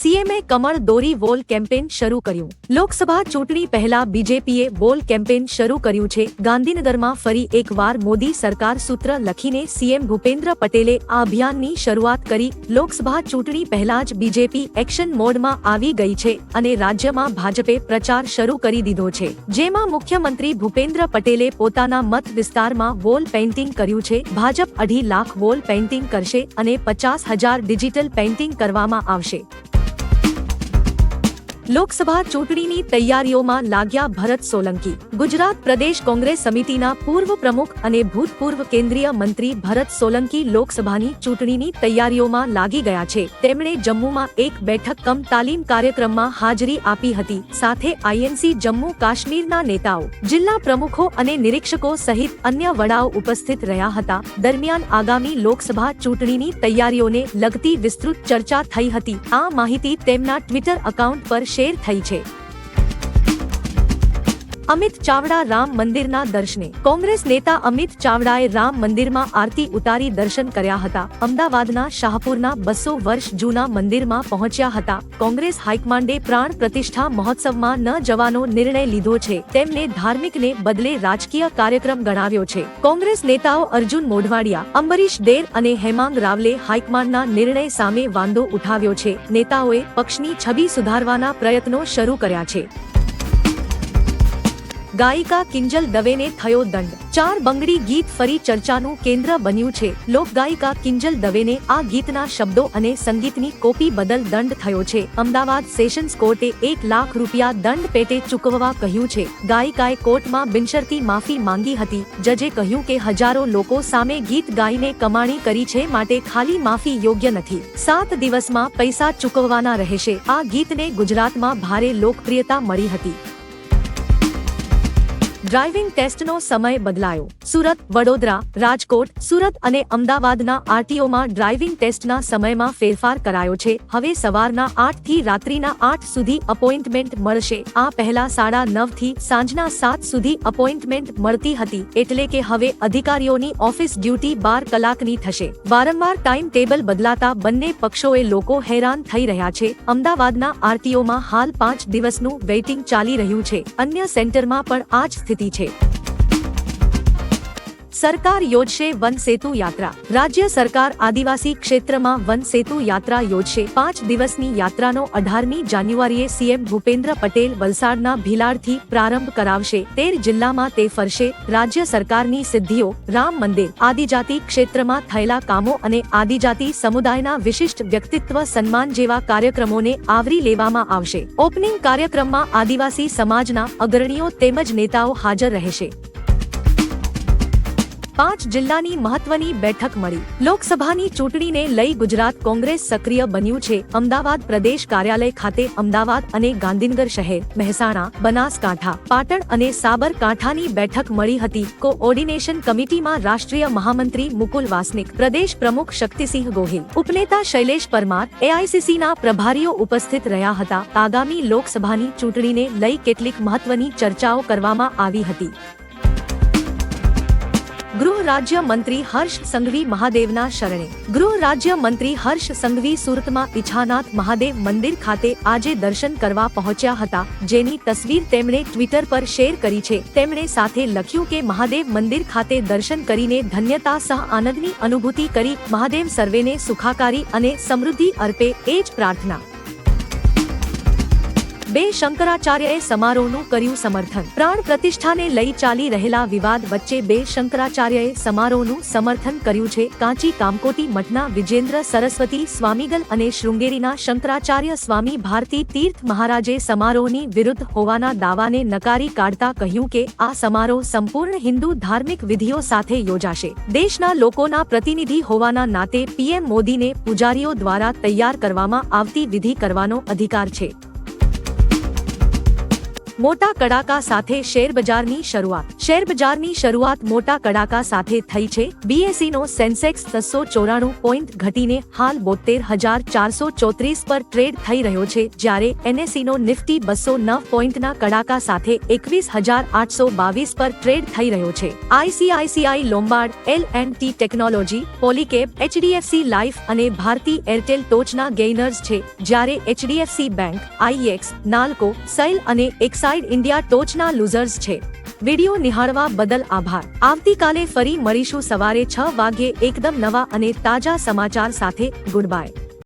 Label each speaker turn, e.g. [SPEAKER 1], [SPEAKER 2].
[SPEAKER 1] સીએમએ કમળ દોરી wall campaign શરૂ કર્યું. લોકસભા ચૂંટણી પહેલા બીજેપીએ વોલ કેમ્પેન શરૂ કર્યું છે. ગાંધીનગરમાં ફરી એકવાર મોદી સરકાર સૂત્ર લખીને સીએમ ભૂપેન્દ્ર પટેલે આ અભિયાનની શરૂઆત કરી. લોકસભા ચૂંટણી પહેલા જ બીજેપી એક્શન મોડમાં આવી ગઈ છે અને રાજ્યમાં ભાજપે પ્રચાર શરૂ કરી દીધો છે. જેમાં મુખ્યમંત્રી ભૂપેન્દ્ર પટેલે પોતાના મત વિસ્તારમાં વોલ પેઇન્ટિંગ કર્યું છે. ભાજપ અઢી લાખ વોલ પેઇન્ટિંગ કરશે અને પચાસ હજાર ડિજિટલ પેઇન્ટિંગ કરવામાં આવશે. લોકસભા ચૂંટણીની તૈયારીઓમાં લાગ્યા ભરત સોલંકી. ગુજરાત પ્રદેશ કોંગ્રેસ સમિતિના પૂર્વ પ્રમુખ અને ભૂતપૂર્વ કેન્દ્રીય મંત્રી ભરત સોલંકી લોકસભાની ચૂંટણીની તૈયારીઓમાં લાગી ગયા છે. તેમણે જમ્મુમાં એક બેઠક કમ તાલીમ કાર્યક્રમમાં હાજરી આપી હતી. સાથે આઈએનસી જમ્મુ કાશ્મીરના નેતાઓ, જિલ્લા પ્રમુખો અને નિરીક્ષકો સહિત અન્ય વડાઓ ઉપસ્થિત રહ્યા હતા. દરમિયાન આગામી લોકસભા ચૂંટણીની તૈયારીઓને લગતી વિસ્તૃત ચર્ચા થઈ હતી. આ માહિતી તેમના ટ્વિટર એકાઉન્ટ પર શેર થઈ છે. અમિત ચાવડા રામ મંદિરના દર્શને. કોંગ્રેસ નેતા અમિત ચાવડાએ રામ મંદિરમાં આરતી ઉતારી દર્શન કર્યા હતા. અમદાવાદના શાહપુરના બસો વર્ષ જૂના મંદિરમાં પહોંચ્યા હતા. કોંગ્રેસ હાઈકમાન્ડે પ્રાણ પ્રતિષ્ઠા મહોત્સવમાં ન જવાનો નિર્ણય લીધો છે. તેમને ધાર્મિકને બદલે રાજકીય કાર્યક્રમ ગણાવ્યો છે. કોંગ્રેસ નેતાઓ અર્જુન મોઢવાડિયા, અંબરીશ દેર અને હેમાંગ રાવલે હાઈકમાન્ડના નિર્ણય સામે વાંધો ઉઠાવ્યો છે. નેતાઓએ પક્ષની છબી સુધારવાના પ્રયત્નો શરૂ કર્યા છે. ગાયિકા કિંજલ દવેને થયો દંડ. ચાર બંગડી ગીત ફરી ચર્ચાનું કેન્દ્ર બન્યું છે. લોકગાયિકા કિંજલ દવેને આ ગીતના શબ્દો અને સંગીતની કોપી બદલ દંડ થયો છે. અમદાવાદ સેશન્સ કોર્ટે એક લાખ રૂપિયા દંડ પેટે ચૂકવવા કહ્યું છે. ગાયિકાએ કોર્ટમાં બિનશરતી માફી માંગી હતી. જજે કહ્યું કે હજારો લોકો સામે ગીત ગાઈને કમાણી કરી છે માટે ખાલી માફી યોગ્ય નથી. સાત દિવસમાં પૈસા ચૂકવવાના રહેશે. આ ગીતને ગુજરાતમાં ભારે લોકપ્રિયતા મળી હતી. ડ્રાઇવિંગ ટેસ્ટનો સમય બદલાયો. સુરત, વડોદરા, રાજકોટ, સુરત અને અમદાવાદના આરટીઓમાં ડ્રાઇવિંગ ટેસ્ટના સમયમાં ફેરફાર કરાયો છે. હવે સવારના આઠથી રાત્રિના આઠ સુધી અપોઇન્ટમેન્ટ મળશે. આ પહેલા સાડા નવથી સાંજના સાત સુધી અપોઇન્ટમેન્ટ મળતી હતી. એટલે કે હવે અધિકારીઓની ઓફિસ ડ્યુટી બાર કલાકની થશે. વારંવાર ટાઈમ ટેબલ બદલાતા બંને પક્ષોએ લોકો હેરાન થઈ રહ્યા છે. અમદાવાદના આરટીઓમાં હાલ પાંચ દિવસનું વેઇટિંગ ચાલી રહ્યું છે. અન્ય સેન્ટરમાં પણ આ જ સ્થિતિ છે સરકાર યોજશે વન સેતુ યાત્રા. રાજ્ય સરકાર આદિવાસી ક્ષેત્રમાં વન સેતુ યાત્રા યોજશે. પાંચ દિવસની યાત્રાનો અઢારમી જાન્યુઆરીએ સીએમ ભૂપેન્દ્ર પટેલ વલસાડના ભીલાડથી પ્રારંભ કરાવશે. તેર જિલ્લામાં તે ફરશે. રાજ્ય સરકારની સિદ્ધિઓ, રામ મંદિર, આદિજાતિ ક્ષેત્રમાં થયેલા કામો અને આદિજાતિ સમુદાયના વિશિષ્ટ વ્યક્તિત્વ સન્માન જેવા કાર્યક્રમોને આવરી લેવામાં આવશે. ઓપનિંગ કાર્યક્રમમાં આદિવાસી સમાજના અગ્રણીઓ તેમજ નેતાઓ હાજર રહેશે. પાંચ જિલ્લાની મહત્વની બેઠક મળી. લોકસભાની ચૂંટણીને લઈ ગુજરાત કોંગ્રેસ સક્રિય બન્યું છે. અમદાવાદ પ્રદેશ કાર્યાલય ખાતે અમદાવાદ અને ગાંધીનગર શહેર, મહેસાણા, બનાસકાંઠા, પાટણ અને સાબરકાંઠાની બેઠક મળી હતી. કોઓર્ડિનેશન કમિટીમાં રાષ્ટ્રીય મહામંત્રી મુકુલ વાસનિક, પ્રદેશ પ્રમુખ શક્તિસિંહ ગોહિલ, ઉપનેતા શૈલેષ પરમાર, એઆઈસીસીના પ્રભારીઓ ઉપસ્થિત રહ્યા હતા. આગામી લોકસભાની ચૂંટણીને લઈ કેટલીક મહત્વની ચર્ચાઓ કરવામાં આવી હતી. ગૃહ રાજ્ય મંત્રી હર્ષ સંઘવી મહાદેવના શરણે. ગૃહ રાજ્ય મંત્રી હર્ષ સંઘવી સુરતમાં ઈચ્છાનાથ મહાદેવ મંદિર ખાતે આજે દર્શન કરવા પહોંચ્યા હતા, જેની તસવીર તેમણે ટ્વિટર પર શેર કરી છે. તેમણે સાથે લખ્યું કે મહાદેવ મંદિર ખાતે દર્શન કરીને ધન્યતા સહ આનંદની અનુભૂતિ કરી મહાદેવ સર્વેને સુખાકારી અને સમૃદ્ધિ અર્પે એ જ પ્રાર્થના. બે શંકરાચાર્યએ સમારોહનું કર્યું સમર્થન. પ્રાણ પ્રતિષ્ઠાને લઈ ચાલી રહેલા વિવાદ વચ્ચે બે શંકરાચાર્યએ સમારોહનું સમર્થન કર્યું છે. કાંચી કામકોટી મઠના વિજેન્દ્ર, સરસ્વતી, સ્વામીગલ અને શૃંગેરીના શંકરાચાર્ય સ્વામી ભારતી તીર્થ મહારાજે સમારોહની વિરુદ્ધ હોવાના દાવાને નકારી કાઢતા કહ્યું કે, આ સમારોહ સંપૂર્ણ હિન્દુ ધાર્મિક વિધિઓ સાથે યોજાશે. દેશના લોકોના પ્રતિનિધિ હોવાના નાતે પીએમ મોદીને પૂજારીઓ દ્વારા તૈયાર કરવામાં આવતી વિધિ કરવાનો અધિકાર છે. મોટા કડાકા સાથે શેરબજારની શરૂઆત. શેરબજારની શરૂઆત મોટા કડાકા સાથે થઈ છે. બીએસઈ નો સેન્સેક્સ છસો ચોરાણું પોઈન્ટ ઘટીને હાલ બોતેર હજાર ચારસો ચોત્રીસ પર ટ્રેડ થઈ રહ્યો છે, જ્યારે એનએસઈ નો નિફ્ટી બસો નવ પોઈન્ટના કડાકા સાથે એકવીસ હજાર આઠસો બાવીસ પર ટ્રેડ થઈ રહ્યો છે. ICICI Lombard L and T Technology Polycab HDFC Life અને ભારતી એરટેલ ટોચના ગેઇનર્સ છે, જ્યારે HDFC Bank IEX NALCO SAIL અને એક્સાઇડ ઇન્ડિયા ટોચના લૂઝર્સ છે. વિડિયો નિહાળવા બદલ આભાર. આવતીકાલે ફરી મળીશું સવારે છ વાગ્યે એકદમ નવા અને તાજા સમાચાર સાથે. Good bye